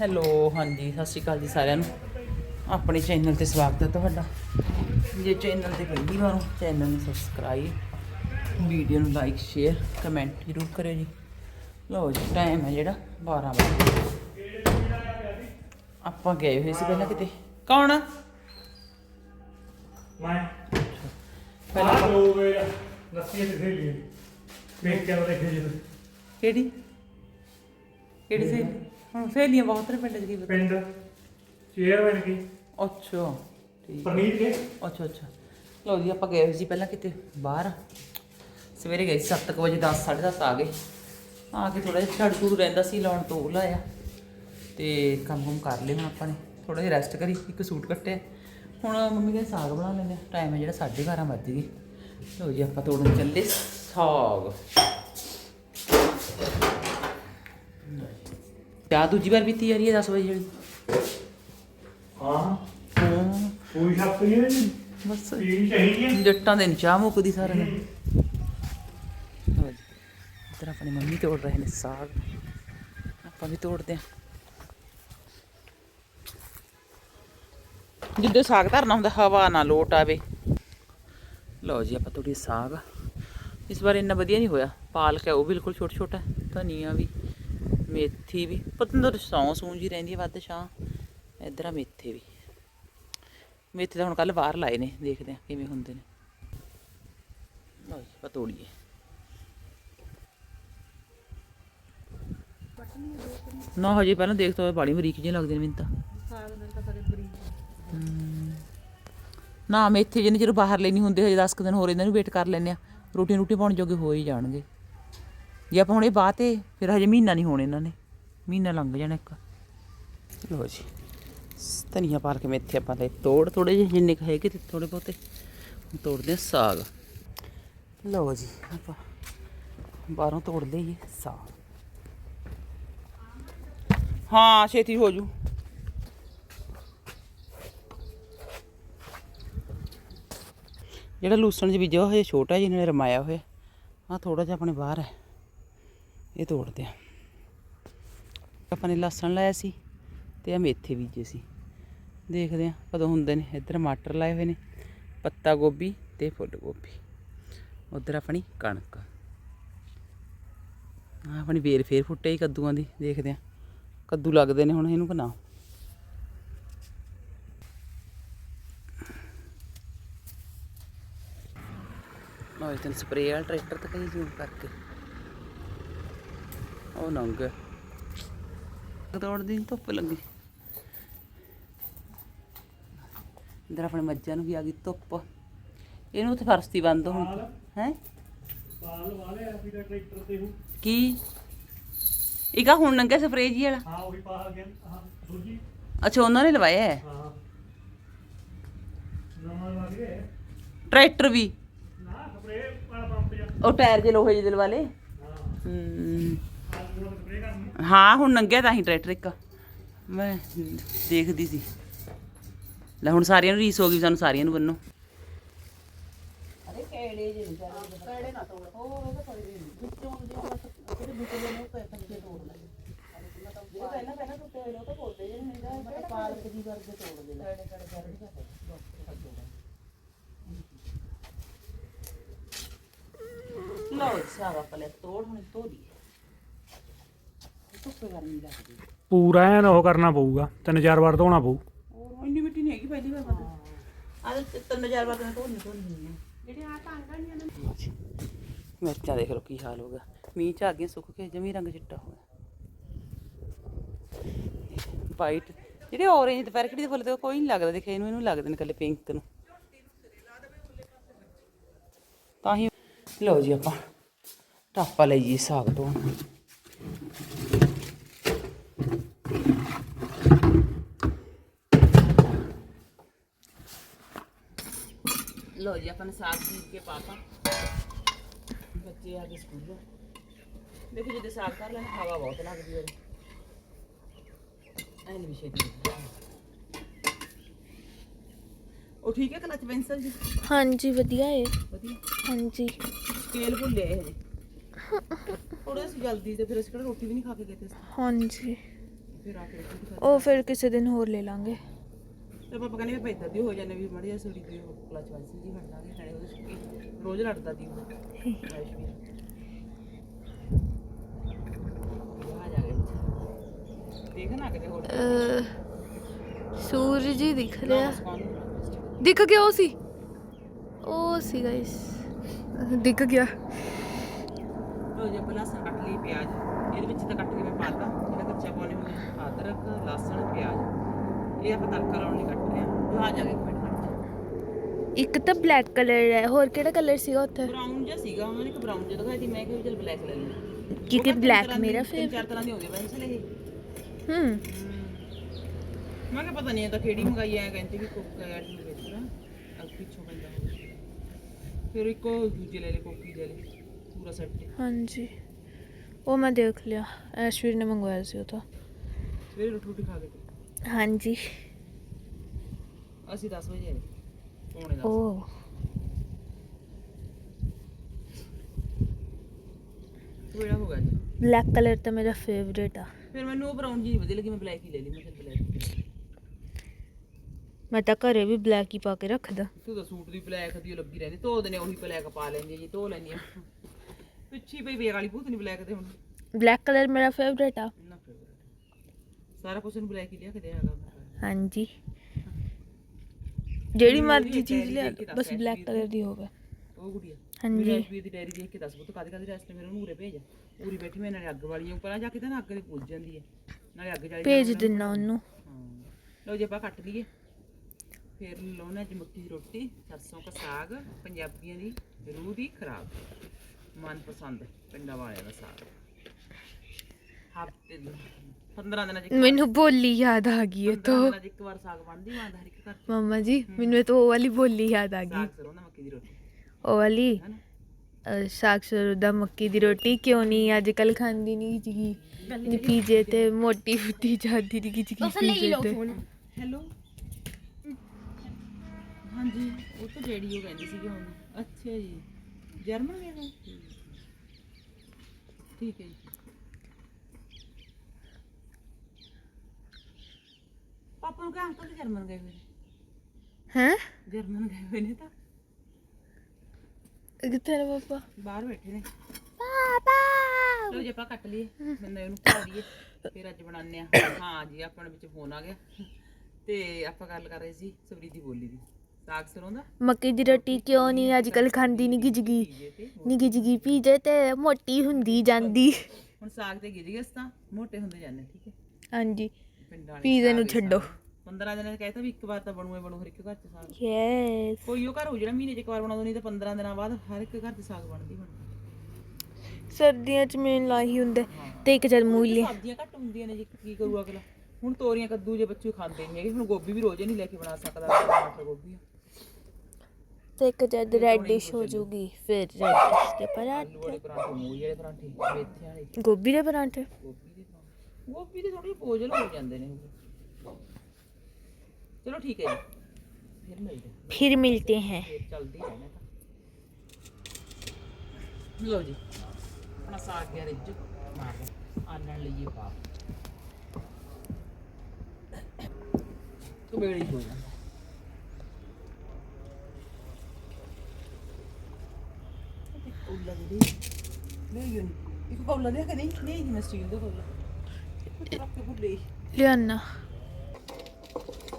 Hello ਹਾਂਜੀ ਸਤਿ ਸ਼੍ਰੀ ਅਕਾਲ ਜੀ ਸਾਰਿਆਂ ਨੂੰ। ਆਪਣੇ ਚੈਨਲ ਤੇ ਸਵਾਗਤ ਹੈ ਤੁਹਾਡਾ। ਜੇ ਚੈਨਲ ਤੇ ਪਹਿਲੀ ਵਾਰ ਹੋ ਚੈਨਲ ਨੂੰ ਸਬਸਕ੍ਰਾਈਬ ਵੀਡੀਓ ਨੂੰ ਲਾਈਕ ਸ਼ੇਅਰ ਕਮੈਂਟ ਜ਼ਰੂਰ ਕਰਿਓ ਜੀ। ਲਓ ਜੀ ਟਾਈਮ ਹੈ ਜਿਹੜਾ 12 ਵਜੇ। ਆਪਾਂ ਗਏ ਹੋਏ ਸੀ ਪਹਿਲਾਂ ਕਿਤੇ। ਕੌਣ? ਮੈਂ। ਪਹਿਲਾਂ ਪਹਿਲਾਂ ਦੋ ਵੇ ਲੱਸੀ ਤੇ ਸਹੇਲੀ ਵੇਖ ਕੇ ਉਹ ਦੇਖੇ ਜੀ ਕਿਹੜੀ? ਕਿਹੜੀ ਸੀ? ਹੁਣ ਸਹੇਲੀਆਂ ਬਹੁਤ ਨੇ ਪਿੰਡ ਚ ਕੀ ਪਤਾ? ਪਿੰਡ ਚੇਅਰਮੈਨ ਕੀ? ਅੱਛਾ ਠੀਕ ਪਰਨੀਤ ਕੇ? ਅੱਛਾ ਅੱਛਾ। ਲਓ ਜੀ ਆਪਾਂ ਗਏ ਸੀ ਪਹਿਲਾਂ ਕਿਤੇ ਬਾਹਰ। ਸਵੇਰੇ ਗਏ ਸੀ 7 ਵਜੇ 10 10:30 ਆ ਗਏ। ਆ ਕੇ ਥੋੜਾ ਜਿਹਾ ਝਾੜ ਝੂੜ ਰਹਿੰਦਾ ਸੀ ਲਾਉਣ ਤੋਂ ਲਾਇਆ ਤੇ ਕੰਮ ਕੰਮ ਕਰ ਲਏ ਹੁਣ ਆਪਾਂ ਨੇ। ਥੋੜਾ ਜਿਹਾ ਰੈਸਟ ਕਰੀ ਇੱਕ ਸੂਟ ਕੱਟਿਆ। ਹੁਣ ਮੰਮੀ ਕਹਿੰਦੇ ਸਾਗ ਬਣਾ ਲੈਂਦੇ ਟਾਈਮ ਹੈ ਜਿਹੜਾ 12:30 ਵੱਜ ਗਏ। ਲਓ ਜੀ ਆਪਾਂ ਤੋੜਨ ਚੱਲੇ ਸਾਗ। ਚਾਹ ਦੂਜੀ ਵਾਰ ਪੀਤੀ ਜਾ ਰਹੀ ਹੈ 10 ਵਜੇ ਹਾਂ। ਹਾਂ। ਕੋਈ ਸ਼ੱਕ ਨਹੀਂ ਬਸ। ਪੀਣੀ ਚਾਹੀਦੀ ਹੈ। ਜੱਟਾਂ ਦੇ ਨੀ ਚਾਹ ਮੁੱਕਦੀ ਸਾਰਿਆਂ ਨੂੰ। ਇਧਰ ਆਪਣੀ ਮੰਮੀ ਤੋੜ ਰਹੇ ਨੇ ਸਾਗ। ਆਪਾਂ ਵੀ ਤੋੜਦੇ ਹਾਂ। ਜਿੱਦੇ ਸਾਗ ਧਰਨਾ ਹੁੰਦਾ ਹਵਾ ਨਾ ਲੋਟ ਆਵੇ। ਲਓ ਜੀ ਆਪਾਂ ਤੋੜੀ ਸਾਗ। ਇਸ ਵਾਰ ਇੰਨਾ ਵਧੀਆ ਨਹੀਂ ਹੋਇਆ। ਪਾਲਕ ਹੈ ਉਹ ਬਿਲਕੁਲ ਛੋਟਾ ਛੋਟਾ ਧਨੀਆ ਵੀ। ਮੇਥੀ ਵੀ ਪਤੰਦਰ ਸੌਂ ਸੂੰ ਜੀ ਰਹਿੰਦੀ ਹੈ ਵੱਧ ਛਾਂ। ਇਧਰ ਆ ਮੇਥੇ ਵੀ। ਮੇਥੇ ਤਾਂ ਹੁਣ ਕੱਲ ਬਾਹਰ ਲਾਏ ਨੇ ਦੇਖਦੇ ਆ ਕਿਵੇਂ ਹੁੰਦੇ ਨੇ। ਲਓ ਜੀ ਆਪਾਂ ਤੋੜੀਏ। ਨਾ ਹਜੇ ਪਹਿਲਾਂ ਦੇਖ ਤਾ ਬਾੜੀ ਬਰੀਕ ਜਿਹੇ ਲੱਗਦੇ ਨੇ ਮੈਨੂੰ ਤਾਂ। ਨਾ ਮੇਥੇ ਜਿੰਨੇ ਚਿਰ ਬਾਹਰ ਲੈ ਨਹੀਂ ਹੁੰਦੇ ਹਜੇ 10 ਕੁ ਦਿਨ ਹੋਰ ਇਹਨਾਂ ਨੂੰ ਵੇਟ ਕਰ ਲੈਂਦੇ ਆ ਰੋਟੀ ਰੋਟੀ ਪਾਉਣ ਜੋਗੇ ਹੋ ਹੀ ਜਾਣਗੇ। ਜੇ ਆਪਾਂ ਹੁਣ ਇਹ ਬਾਅਦ ਤੇ, ਫਿਰ ਹਜੇ ਮਹੀਨਾ ਨਹੀਂ ਹੋਣੇ ਇਹਨਾਂ ਨੇ। ਮਹੀਨਾ ਲੰਘ ਜਾਣਾ ਇੱਕ। ਲਓ ਜੀ, ਧਨੀਆ ਪਾ ਕੇ ਮੇਥੇ ਆਪਾਂ ਲੈ ਤੋੜ ਥੋੜੇ ਜਿਹੇ, ਜਿੰਨੇ ਕੁ ਹੈਗੇ ਤੇ ਥੋੜੇ ਬਹੁਤੇ। ਤੋੜਦੇ ਆ ਸਾਗ। ਲਓ ਜੀ, ਆਪਾਂ ਬਾਹਰੋਂ ਤੋੜ ਲਈਏ ਸਾਗ। ਹਾਂ, ਛੇਤੀ ਹੋ ਜੂ। ਜਿਹੜਾ ਲੂਸਣ ਚ ਬੀਜਿਆ ਹੋਇਆ ਛੋਟਾ ਜਿਹਾ ਨੇ ਰਮਾਇਆ ਹੋਇਆ। ਆ ਥੋੜਾ ਜਿਹਾ ਆਪਣੇ ਬਾਹਰ ਹੈ। ਇਹ ਤੋੜਦੇ ਆ। ਆਪਾਂ ਨੇ ਲਸਣ ਲਾਇਆ ਸੀ ਤੇ ਆ ਮੇਥੇ ਬੀਜੇ ਸੀ। ਦੇਖਦੇ ਆ ਕਦੋਂ ਹੁੰਦੇ ਨੇ। ਇੱਧਰ ਮਟਰ ਲਾਏ ਹੋਏ ਨੇ, ਪੱਤਾ ਗੋਭੀ ਤੇ ਫੁੱਲ ਗੋਭੀ। ਉਧਰ ਆਪਣੀ ਕਣਕ। ਆ ਆਪਣੀ ਵੇਰ ਫੇਰ ਫੁੱਟੇ ਹੀ ਕੱਦੂਆਂ ਦੀ, ਦੇਖਦੇ ਆ। ਕੱਦੂ ਲੱਗਦੇ ਨੇ ਹੁਣ ਇਹਨੂੰ ਬਣਾ ਲਓ ਇਸ ਦਿਨ ਸਪਰੇਅ ਵਾਲਾ ਟਰੈਕਟਰ ਤੱਕ ਕਹੀਂ ਜ਼ੂਮ ਕਰਕੇ। ਉਹ ਨੰਗ ਤੋੜਦੀ ਨੀ, ਧੁੱਪ ਲੱਗੀ। ਇਧਰ ਆਪਣੇ ਮੱਝਾਂ ਨੂੰ ਵੀ ਆ ਗਈ ਧੁੱਪ। ਇਹਨੂੰ ਉੱਥੇ ਫਰਸਤੀ ਬੰਦ ਹੁਣ ਹੈ? ਸਾਲ ਵਾਲੇ ਆ ਫਿਰ ਟਰੈਕਟਰ ਤੇ ਹੂੰ ਕੀ? ਇੱਕ ਆ ਹੁਣ ਨੰਗਾ ਸਪਰੇਅ ਜੀ ਵਾਲਾ? ਹਾਂ ਉਹ ਪਾ ਗਿਆ ਹਾਂ ਦੂਜੀ। ਅੱਛਾ ਉਹਨਾਂ ਨੇ ਲਵਾਇਆ ਹੈ? ਹਾਂ। ਨਵਾਂ ਲੱਗ ਗਿਆ ਟਰੈਕਟਰ ਵੀ? ਨਾ ਸਪਰੇ ਵਾਲਾ ਪੰਪ ਜਾ ਉਹ ਟਾਇਰ ਜੇ ਲੋਹੇ ਜਿਹੇ ਵਾਲੇ ਹਾਂ। ਹਮ, ਹਾਂ ਹੁਣ ਨੰਗਿਆ ਤਾਂ ਹੀ ਟਰੈਕਟਰ ਇੱਕ। ਮੈਂ ਦੇਖਦੀ ਸੀ। ਲੈ ਹੁਣ ਸਾਰਿਆਂ ਨੂੰ ਰੀਸ ਹੋ ਗਈ ਸਾਨੂੰ ਸਾਰਿਆਂ ਨੂੰ ਬੰਨੋ। ਅਰੇ ਕਿਹੜੇ ਜੇ ਕਿਹੜੇ ਨਾ ਤੋੜ। ਉਹ ਇਹਦਾ ਕੋਈ ਨਹੀਂ। ਵਿੱਚੋਂ ਜਿਹੜੇ ਬੁੱਟੇ ਨੇ ਉਹ ਕੱਚੇ ਤੋੜ ਲੈ ਜਿਹੜੇ ਪਹਿਲਾਂ ਪਹਿਲਾਂ ਟੁੱਟੇ ਹੋਏ ਨੇ ਉਹ ਤਾਂ ਤੋੜਦੇ ਜੇ ਨਹੀਂ ਤਾਂ ਪਾਲਕ ਦੀ ਵਰਗੇ ਤੋੜਦੇ ਲੈ ਕਿਹੜੇ ਕਿਹੜੇ ਲਓ ਸਾਰਾ ਪਹਿਲੇ ਤੋੜ ਹੁਣ ਤੋੜੀ ਧੁੱਪੇ ਗਰਮੀ ਲੱਗਦੀ ਪੂਰਾ ਐਨ ਉਹ ਕਰਨਾ ਪਊਗਾ ਤਿੰਨ ਚਾਰ ਵਾਰ ਧੋਣਾ ਪਊ। ਉਹ ਇੰਨੀ ਮਿੱਟੀ ਨਹੀਂ ਹੈਗੀ ਪਹਿਲੀ ਵਾਰ। ਪਤਾ ਆ ਤੇ ਤਿੰਨ ਚਾਰ ਵਾਰ ਤਾਂ ਧੋਣੀ ਧੋਣੀ ਹੈ ਜਿਹੜੇ ਆ ਟਾਂਗਾ ਨਹੀਂ ਨਾ ਮਿਰਚਾਂ ਦੇਖ ਲਓ ਕੀ ਹਾਲ ਹੋ ਗਿਆ। ਮੀਂਹ ਚ ਆ ਗਈਆਂ ਸੁੱਕ ਕੇ ਜਮੀ ਰੰਗ ਚਿੱਟਾ ਹੋ ਗਿਆ। ਵਾਈਟ। ਜਿਹੜੇ orange ਦੁਪਹਿਰ ਕਿਹੜੀ ਦੇ ਫੁੱਲ ਤੇ ਉਹ ਕੋਈ ਨਹੀਂ ਲੱਗਦਾ ਦੇਖਿਆ ਇਹਨੂੰ ਇਹਨੂੰ ਲੱਗਦੇ ਨੇ ਕੱਲੇ ਪਿੰਕ ਨੂੰ। ਤਾਂ ਹੀ ਲਓ ਜੀ ਆਪਾਂ ਟਾਪਾ ਲਈਏ ਸਾਗ ਤੋਂ ਲੋ ਜੀ ਆਪਾਂ ਨੇ ਸਾਗ ਬੀਜ ਕੇ ਪਾਤਾ ਬੱਚੇ ਆ ਗਏ ਸਕੂਲੋਂ ਦੇਖੋ ਜਿੱਦੇ ਸਾਗ ਕਰ ਲੈਣ ਹਵਾ ਬਹੁਤ ਲੱਗਦੀ ਹੈ ਐਂ ਵੀ ਛੇਤੀ ਉਹ ਠੀਕ ਹੈ ਕਲਚ ਪੈਨਸਲ ਜੀ ਹਾਂਜੀ ਵਧੀਆ ਏ ਵਧੀਆ ਹਾਂਜੀ ਸਕੇਲ ਭੁੱਲੇ ਇਹ ਥੋੜਾ ਸੀ ਜਲਦੀ ਤੇ ਫਿਰ ਅਸੀਂ ਕਿਹੜਾ ਰੋਟੀ ਵੀ ਨਹੀਂ ਖਾ ਕੇ ਗਏ ਤੇ ਹਾਂਜੀ ਫਿਰ ਆ ਕੇ ਰੋਟੀ ਖਾ ਉਹ ਫਿਰ ਕਿਸੇ ਦਿਨ ਹੋਰ ਲੈ ਲਾਂਗੇ ਤੇ ਪਾਪਾ ਕਹਿੰਦੇ ਵੀ ਇੱਧਰ ਦੀ ਹੋ ਜਾਂਦੇ ਵੀ ਮੜੀ ਸੋੜੀ ਦੀ ਕਲਚ ਵਾਂਸੀ ਜੀ ਬਣ ਲਾਂਗੇ ਨਾਲੇ ਉਹਦੇ ਸੁੱਕੀ ਰੋਜ਼ ਲੜਦਾ ਦੀ ਉਹ। ਰਾਈਸ਼ ਵੀ। ਆ ਜਾ ਗਿਆ ਦੇਖ ਨਾ ਕਿਤੇ ਹੋਰ। ਅਹ, ਸੂਰਜ ਹੀ ਦਿਖ ਰਿਹਾ। ਦਿਖ ਗਿਆ ਉਹ ਸੀ। ਉਹ ਸੀ ਗਾਇਸ ਦਿਖ ਗਿਆ। ਲੋ ਜੇ ਆਪਾਂ ਲਸਣ ਕੱਟ ਲਈ ਪਿਆਜ਼। ਇਹਦੇ ਵਿੱਚ ਤਾਂ ਕੱਟ ਕੇ ਮੈਂ ਪਾਤਾ ਜਿਹੜਾ ਕੱਚਾ ਪਾਉਣੇ ਹੁੰਦੇ ਅਦਰਕ ਲਸਣ ਪਿਆਜ਼। ਇਹ ਆਪਾਂ ਤੜਕਾ ਲਾਉਣ ਲਈ ਕੱਟ ਰਹੇ ਹਾਂ ਆ ਮਿੰਟ। ਖੜ ਇੱਕ ਤਾਂ ਬਲੈਕ ਕਲਰ ਹੈ ਹੋਰ ਕਿਹੜਾ ਕਲਰ ਸੀਗਾ ਉੱਥੇ? ਬਰਾਊਨ ਜਿਹਾ ਸੀਗਾ ਉਹਨਾਂ ਨੇ ਇੱਕ ਬਰਾਊਨ ਜਿਹਾ ਦਿਖਾਇਆ ਸੀ ਮੈਂ ਕਿਹਾ ਵੀ ਚਲ ਬਲੈਕ ਲੈ ਲਈ ਕਿਉਂਕਿ ਬਲੈਕ ਮੇਰਾ ਫੇਵ ਚਾਰ ਤਰ੍ਹਾਂ ਦੀ ਹੁੰਦੀ ਪੈਨਸਲ ਇਹ। ਹੂੰ। ਮੈਂ ਕਿਹਾ ਪਤਾ ਨਹੀਂ ਇਹ ਤਾਂ ਕਿਹੜੀ ਮੰਗਾਈ ਆ ਕਹਿੰਦੇ ਕਿ ਕੋਕ ਐਡ ਨਹੀਂ ਵੇਚਦਾ ਅਲ ਪਿੱਛੋਂ ਹੋਊਗਾ। ਫਿਰ ਇੱਕੋ ਦੂਜੇ ਲੈ ਲੈ ਕੋਕੀ ਲੈ ਲੈ ਪੂਰਾ ਸੈੱਟ ਹਾਂਜੀ। ਉਹ ਮੈਂ ਦੇਖ ਲਿਆ ਐਸ਼ਵੀਰ ਨੇ ਮੰਗਵਾਇਆ ਸੀ ਉਹ ਤਾਂ। ਸਵੇਰੇ ਰੋਟੀ ਰੋਟੀ ਖਾ ਕੇ ਹਾਂਜੀ। ਅਸੀਂ 10 ਵਜੇ ਆਏ। ਪੌਣੇ 10 ਉਹ ਸਵੇਰਾ ਹੋ ਗਿਆ ਜੀ? ਬਲੈਕ ਕਲਰ ਤਾਂ ਮੇਰਾ ਫੇਵਰੇਟ ਆ। ਫਿਰ ਮੈਨੂੰ ਉਹ ਬਰਾਊਨ ਜੀ ਵਧੀਆ ਲੱਗੀ ਮੈਂ ਬਲੈਕ ਹੀ ਲੈ ਲਈ ਮੈਂ ਫਿਰ ਬਲੈਕ ਮੈਂ ਤਾਂ ਘਰੇ ਵੀ ਬਲੈਕ ਹੀ ਪਾ ਕੇ ਰੱਖਦਾ। ਤੂੰ ਤਾਂ ਸੂਟ ਦੀ ਬਲੈਕ ਦੀ ਓ ਲੱਗੀ ਰਹਿੰਦੀ ਧੋ ਦਿਨੇ ਉਹੀ ਬਲੈਕ ਪਾ ਲੈਂਦੀ ਜੀ ਧੋ ਲੈਂਦੀ ਆ। ਪਿੱਛੇ ਪਈ ਵੇਗ ਵਾਲੀ ਭੂਤ ਨਹੀਂ ਬਲੈਕ ਤੇ ਹੁਣ। ਬਲੈਕ ਕਲਰ ਮੇਰਾ ਫੇਵਰੇਟ ਆ। ਨਾ। ਸਾਰਾ ਕੁਝ ਨੂੰ ਬਲੈਕ ਹੀ ਲਿਆ ਕੇ ਦਿਆਗਾ ਹਾਂਜੀ। ਜਿਹੜੀ ਮਰਜ਼ੀ ਚੀਜ਼ ਲਿਆ ਬਸ ਬਲੈਕ ਕਲਰ ਦੀ ਹੋਵੇ। ਉਹ ਗੁੜੀਆ ਹਾਂਜੀ। ਮੇਰੀ ਐਸ਼ਵੀਰ ਦੀ ਡਾਇਰੀ ਦੇਖ ਕੇ ਦੱਸ ਬੁੱਤ ਕਾਦੇ ਕਾਦੇ ਰੈਸਟ ਮੇਰੇ ਉਹਨੂੰ ਉਰੇ ਭੇਜ। ਉਰੀ ਬੈਠੀ ਮੈਂ ਨਾਲੇ ਅੱਗ ਵਾਲੀ ਉੱਪਰ ਜਾ ਕੇ ਤਾਂ ਨਾ ਅੱਗ ਤੇ ਪੁੱਜ ਜਾਂਦੀ ਹੈ ਨਾਲੇ ਅੱਗ ਜਾਲੀ ਭੇਜ ਦਿੰਨਾ ਉਹਨੂੰ। ਲਓ ਜੇ ਆਪਾਂ ਕੱਟ ਲਈਏ। ਫਿਰ ਲਾਉਣਾ ਜੀ ਮੱਕੀ ਦੀ ਰੋਟੀ ਸਰਸੋਂ ਦਾ ਸਾਗ ਪੰਜਾਬੀਆਂ ਦੀ ਰੂਹ ਦੀ ਖਰਾਬ ਮਨਪਸੰਦ ਪਿੰਡਾਂ ਵਾਲਿਆਂ ਦਾ ਸਾਗ। ਹਫ਼ਤੇ 15 ਦਿਨਾਂ ਚ ਇੱਕ ਮੈਨੂੰ ਬੋਲੀ ਯਾਦ ਆ ਗਈ ਇਹ 15 ਤੋਂ। ਦਿਨਾਂ ਚ ਇੱਕ ਵਾਰ ਸਾਗ ਬਣਦੀ ਮਾਂ ਦਾ ਹਰ ਇੱਕ ਘਰ ਚ। ਮਮਾ ਜੀ ਮੈਨੂੰ ਇਹ ਤੋਂ ਉਹ ਵਾਲੀ ਬੋਲੀ ਯਾਦ ਆ ਗਈ। ਸਾਗ ਸਰੋਂ ਦਾ ਮੱਕੀ ਦੀ ਰੋਟੀ। ਉਹ ਵਾਲੀ? ਹੈਨਾ ਸਾਗ ਸਰੋਂ ਦਾ ਮੱਕੀ ਦੀ ਰੋਟੀ ਕਿਉਂ ਨਹੀਂ? ਅੱਜ ਕੱਲ ਖਾਂਦੀ ਨਹੀਂ ਜੀ ਨੀ ਪੀਜੇ ਤੇ ਮੋਟੀ ਫੁੱਟੀ ਜਾਂਦੀ ਨਹੀਂ ਪੀਜੇ ਤੇ। ਹੈਲੋ? ਹਾਂਜੀ ਉਹ ਤਾਂ ਜਿਹੜੀ ਉਹ ਕਹਿੰਦੀ ਸੀਗੀ ਹੁਣ। ਅੱਛਾ ਜੀ। ਜਰਮਨ ਗਿਆ ਹੈ। ਠੀਕ ਹੈ ਜੀ। ਪਾਪਾ ਨੂੰ ਕਹਾਂ ਤਾਂ ਜਰਮਨ ਗਏ ਹੋਏ ਨੇ। ਹੈ? ਜਰਮਨ ਗਏ ਹੋਏ ਨੇ ਤਾਂ। ਕਿੱਥੇ ਨੇ ਪਾਪਾ? ਬਾਹਰ ਬੈਠੇ ਨੇ। ਪਾਪਾ! ਚਲੋ ਜੇ ਆਪਾਂ ਕੱਟ ਲਈਏ ਉਹਨੂੰ ਖਾ ਲਈਏ ਫਿਰ ਅੱਜ ਬਣਾਉਂਦੇ ਆ ਹਾਂ ਜੀ ਆਪਣੇ ਵਿੱਚ ਫੋਨ ਆ ਗਿਆ। ਤੇ ਆਪਾਂ ਗੱਲ ਕਰ ਰਹੇ ਸੀ ਸਬਰੀ ਦੀ ਬੋਲੀ ਦੀ। ਸਾਗ ਸਰੋਂ ਦਾ? ਮੱਕੀ ਦੀ ਰੋਟੀ ਕਿਉਂ ਨਹੀਂ ਅੱਜ ਕੱਲ ਖਾਂਦੀ ਨਹੀਂ ਗਿਜਗੀ। ਪੀਜੇ ਤੇ ਨਹੀਂ ਗਿਜਗੀ ਪੀਜੇ ਤੇ ਮੋਟੀ ਹੁੰਦੀ ਜਾਂਦੀ। ਹੁਣ ਸਾਗ ਤੇ ਗਿਜ ਗਏ ਤਾਂ ਮੋਟੇ ਹੁੰਦੇ ਜਾਂਦੇ ਠੀਕ ਹੈ? ਹਾਂਜੀ। ਪਿੰਡਾਂ ਵਾਲੇ ਪੀਜ਼ੇ ਨੂੰ ਛੱਡੋ। ਸਾਗ। 15 ਦਿਨਾਂ ਨੇ ਕਹਿਤਾ ਵੀ ਇੱਕ ਵਾਰ ਤਾਂ ਬਣੂਏ ਬਣੂ ਹਰ ਇੱਕ ਘਰ ਚ ਸਾਗ। ਯੈਸ ਕੋਈ ਉਹ ਘਰ ਹੋ ਜਿਹੜਾ ਮਹੀਨੇ ਚ ਇੱਕ ਵਾਰ ਬਣਾਉਂਦਾ ਨਹੀਂ ਤਾਂ 15 ਦਿਨਾਂ ਬਾਅਦ ਹਰ ਇੱਕ ਘਰ ਚ ਸਾਗ ਬਣਦੀ ਬਣਦੀ ਸਰਦੀਆਂ ਚ ਮੇਨ ਲਾਹੀ ਹੁੰਦਾ ਤੇ ਇੱਕ ਜਦ ਮੂਲੀ। ਸਬਜ਼ੀਆਂ ਘੱਟ ਹੁੰਦੀਆਂ ਨੇ ਜੀ ਕੀ ਕਰੂ ਅਗਲਾ? ਹੁਣ ਤੋਰੀਆਂ ਕੱਦੂ ਜੇ ਬੱਚੇ ਖਾਂਦੇ ਨਹੀਂ ਹੈਗੇ ਹੁਣ ਗੋਭੀ ਵੀ ਰੋਜ਼ ਨਹੀਂ ਲੈ ਕੇ ਬਣਾ ਸਕਦਾ ਟਮਾਟਰ ਗੋਭੀ ਤੇ ਇੱਕ ਜਦ ਰੈਡਿਸ਼ ਹੋ ਜੂਗੀ ਫਿਰ ਰੈਡਿਸ਼ ਦੇ ਆਲੂ ਪਰਾਂਠੇ। ਵਾਲੇ ਪਰਾਂਠੇ ਮੂਲੀ ਵਾਲੇ ਪਰਾਂਠੇ ਮੇਥਿਆਂ ਵਾਲੇ। ਗੋਭੀ ਦੇ ਪਰਾਂਠੇ ਗੋਭੀ ਦੇ ਪਰਾਂਠੇ? ਗੋਭੀ। ਦੇ ਥੋੜੇ ਪੋਜਲ ਹੋ ਜਾਂਦੇ ਨੇ। ਚਲੋ ਠੀਕ ਹੈ ਜੀ। ਫਿਰ ਮਿਲਦੇ ਹਾਂ। ਫਿਰ ਮਿਲਤੇ हैं ਫਿਰ ਚੱਲਦੀ ਰਹਿਣਾ ਤਾਂ। ਲਓ ਜੀ ਆਪਣਾ ਸਾਗ ਗਿਆ ਰਿੱਝ ਮਾਰ ਲਓ ਆਲਣ ਲਈਏ ਪਾ ਤੂੰ ਬੇੜੀ ਹੋ ਜਾਂਦਾ ਕੌਲਾ ਦੇ ਦੇ ਲੈ ਯੂਨ ਇੱਕ ਕੌਲਾ ਦੇ ਕਿ ਨਹੀਂ? ਨਹੀਂ ਜੀ ਮੈਂ ਸਟੀਲ ਦਾ ਕੌਲਾ ਲਿਆਨਾ।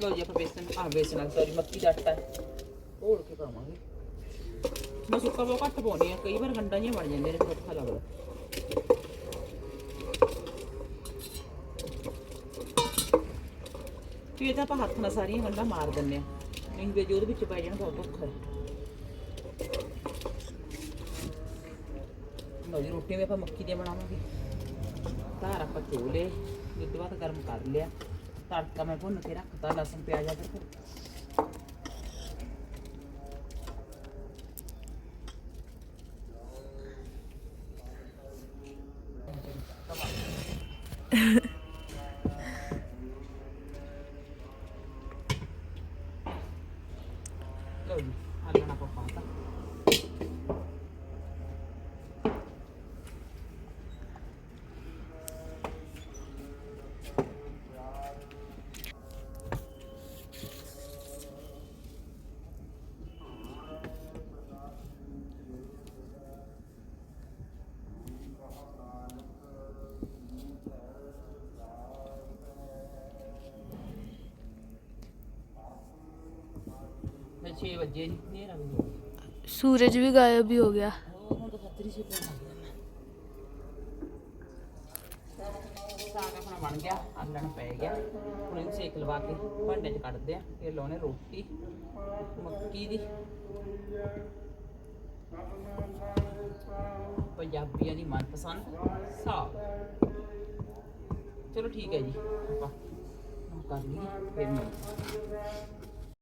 ਲਓ ਜੀ ਆਪਾਂ ਬੇਸਨ ਆ ਬੇਸਨ ਸੌਰੀ ਮੱਕੀ ਦਾ ਆਟਾ। ਹੈ ਘੋਲ ਕੇ ਪਾਵਾਂਗੇ? ਮੈਂ ਸੁੱਕਾ ਬਹੁਤ ਘੱਟ ਪਾਉਣੀ ਆ ਕਈ ਵਾਰ ਗੰਡਾ ਜਿਹਾ ਬਣ ਜਾਂਦੇ ਨੇ ਫਿਰ ਔਖਾ ਲੱਗਦਾ। ਫਿਰ ਤਾਂ ਆਪਾਂ ਹੱਥ ਨਾਲ ਸਾਰੀਆਂ ਗੰਢਾਂ ਮਾਰ ਦਿੰਨੇ ਆ। ਨਹੀਂ ਤੇ ਜੋ ਉਹਦੇ ਵਿੱਚ ਪੈ ਜਾਣ ਬਹੁਤ ਔਖਾ ਹੈ। ਜੀ ਰੋਟੀਆਂ ਵੀ ਆਪਾਂ ਮੱਕੀ ਦੀਆਂ ਬਣਾਵਾਂਗੇ। ਧਾਰ ਆਪਾਂ ਚੋ ਲਏ ਦੁੱਧ ਬਾਅਦ ਗਰਮ ਕਰ ਲਿਆ ਤੜਕਾ ਮੈਂ ਭੁੰਨ ਕੇ ਰੱਖਤਾ ਲਸਣ ਪਿਆਜ਼ ਅਦਰਕ 6 ਵਜੇ ਹਨੇਰਾ ਵੀ ਗਿਆ ਸੂਰਜ ਵੀ ਗਾਇਬ ਹੀ ਹੋ ਗਿਆ। ਉਹ ਹੁਣ ਤਾਂ ਖੱਤਰੀ ਸੀ ਪੈਣ ਲੱਗ ਜਾਣਾ। ਸਾਗ ਆਪਣਾ ਬਣ ਗਿਆ ਆਲਣ ਪੈ ਗਿਆ। ਹੁਣ ਇਹਨੂੰ ਸੇਕ ਲਵਾ ਕੇ ਭਾਂਡੇ 'ਚ ਕੱਢਦੇ ਆ ਫਿਰ ਲਾਉਣੇ ਰੋਟੀ ਮੱਕੀ ਦੀ। ਪੰਜਾਬੀਆਂ ਦੀ ਮਨਪਸੰਦ ਸਾਗ। ਚਲੋ ਠੀਕ ਹੈ ਜੀ ਆਪਾਂ ਕਰ ਲਈਏ ਫਿਰ ਮਿਲਦੇ।